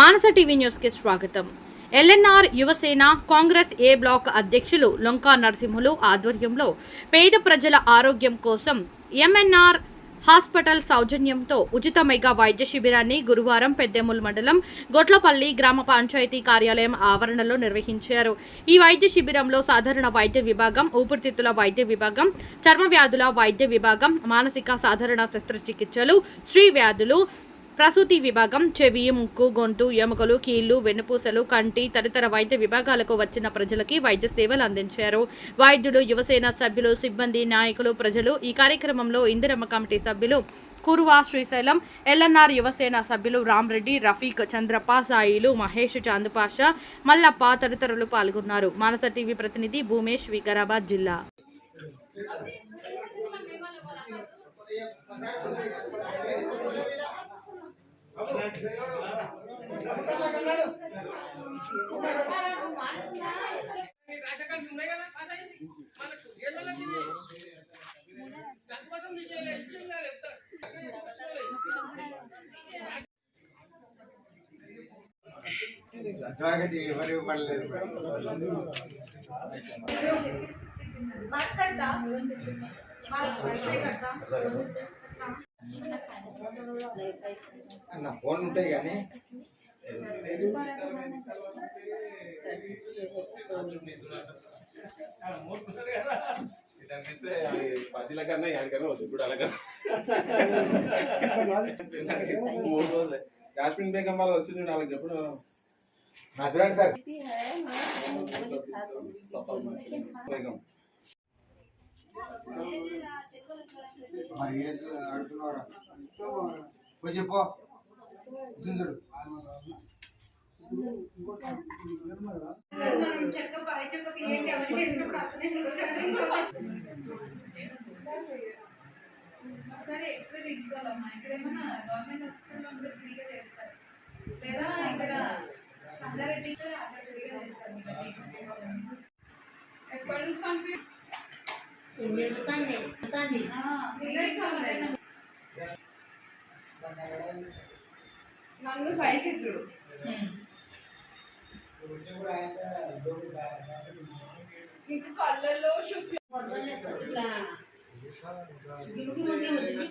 మానస TV న్యూస్కి స్వాగతం. LNR Yuvasena Congress A block అధ్యక్షులు లొంకా నరసింహులు ఆధ్వర్యంలో పేద ప్రజల ఆరోగ్యం కోసం ఎంఎన్ఆర్ హాస్పిటల్ సౌజన్యంతో ఉచిత మెగా వైద్య శిబిరాన్ని గురువారం పెద్దెముల్ మండలం గొట్లపల్లి గ్రామ పంచాయతీ కార్యాలయం ఆవరణలో నిర్వహించారు. ఈ వైద్య శిబిరంలో సాధారణ వైద్య విభాగం ఊపిరితిత్తుల వైద్య విభాగం చర్మ వ్యాధుల వైద్య విభాగం మానసిక సాధారణ శస్త్రచికిత్సలు స్త్రీ వ్యాధులు ప్రసూతి విభాగం చెవి ముక్కు గొంతు ఎముకలు కీళ్ళు వెన్నుపూసలు కంటి తదితర వైద్య విభాగాలకు వచ్చిన ప్రజలకి వైద్య సేవలు అందించారు. వైద్యులు యువసేన సభ్యులు సిబ్బంది నాయకులు ప్రజలు ఈ కార్యక్రమంలో ఇందిరమ్మ కమిటీ సభ్యులు కురువా శ్రీశైలం ఎల్ఎన్ఆర్ యువసేన సభ్యులు రామ్రెడ్డి రఫీక్ చంద్రప్ప సాయిలు మహేష్ చాందుపాష మల్లప్ప తదితరులు పాల్గొన్నారు. మానస టీవీ ప్రతినిధి భూమేష్ వికారాబాద్ జిల్లా. స్వాగతి ఎవరు ఇవ్వలేదు बात करता बात प्रश्न करता నా ఫోన్ ఉంటాయి కానీ పదిల కన్నా ఎవరికైనా వద్దు ఇప్పుడు అలాగే మూడు రోజులు కాశ్మీర్ బేగం వాళ్ళు వచ్చింది వాళ్ళకి ఎప్పుడు మధురాని సార్ బేగం. మరి ఏదో అడుగుతున్నారా పోయి చేసినప్పుడు అతనే ఒకసారి ఎక్స్రే తీసుకోవాలమ్మా. ఇక్కడ ఏమన్నా గవర్నమెంట్ హాస్పిటల్లో ఫ్రీగా చేస్తారు. లేదా ఇక్కడ సంగారెడ్డి అక్కడ ఫ్రీగా చేస్తారు. ఎప్పటి నుంచి పంపి నన్ను పైకి చూడు నీకు కళ్ళలో శుక్ల మధ్య మధ్య